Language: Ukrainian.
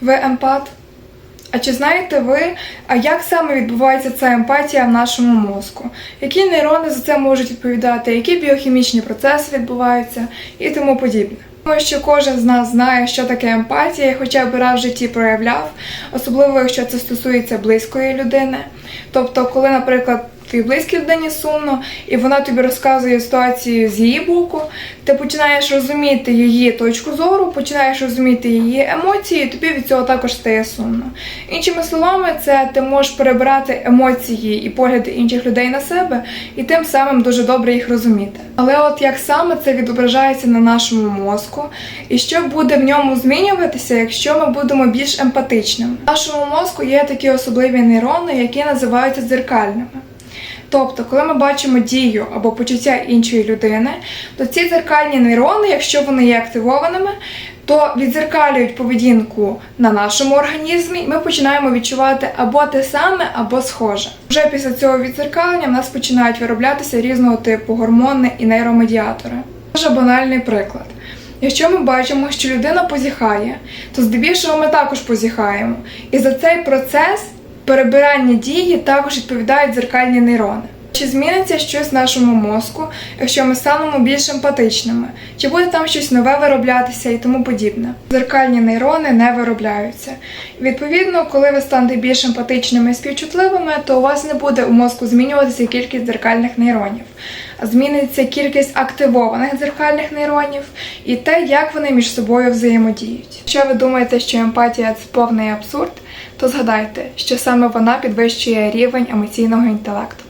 Ви емпат? А чи знаєте ви, а як саме відбувається ця емпатія в нашому мозку? Які нейрони за це можуть відповідати, які біохімічні процеси відбуваються і тому подібне? Думаю, що кожен з нас знає, що таке емпатія, хоча б раз в житті проявляв, особливо якщо це стосується близької людини. Тобто, коли, наприклад, твій близькій людині сумно, і вона тобі розказує ситуацію з її боку, ти починаєш розуміти її точку зору, починаєш розуміти її емоції, і тобі від цього також стає сумно. Іншими словами, це ти можеш перебирати емоції і погляди інших людей на себе, і тим самим дуже добре їх розуміти. Але от як саме це відображається на нашому мозку, і що буде в ньому змінюватися, якщо ми будемо більш емпатичними? В нашому мозку є такі особливі нейрони, які називаються дзеркальними. Тобто, коли ми бачимо дію або почуття іншої людини, то ці дзеркальні нейрони, якщо вони є активованими, то відзеркалюють поведінку на нашому організмі, і ми починаємо відчувати або те саме, або схоже. Вже після цього відзеркалення в нас починають вироблятися різного типу гормони і нейромедіатори. Дуже банальний приклад. Якщо ми бачимо, що людина позіхає, то здебільшого ми також позіхаємо. І за цей процес перебирання дії також відповідають дзеркальні нейрони. Чи зміниться щось в нашому мозку, якщо ми станемо більш емпатичними? Чи буде там щось нове вироблятися і тому подібне? Дзеркальні нейрони не виробляються. Відповідно, коли ви станете більш емпатичними і співчутливими, то у вас не буде у мозку змінюватися кількість дзеркальних нейронів, а зміниться кількість активованих дзеркальних нейронів і те, як вони між собою взаємодіють. Якщо ви думаєте, що емпатія це повний абсурд, то згадайте, що саме вона підвищує рівень емоційного інтелекту.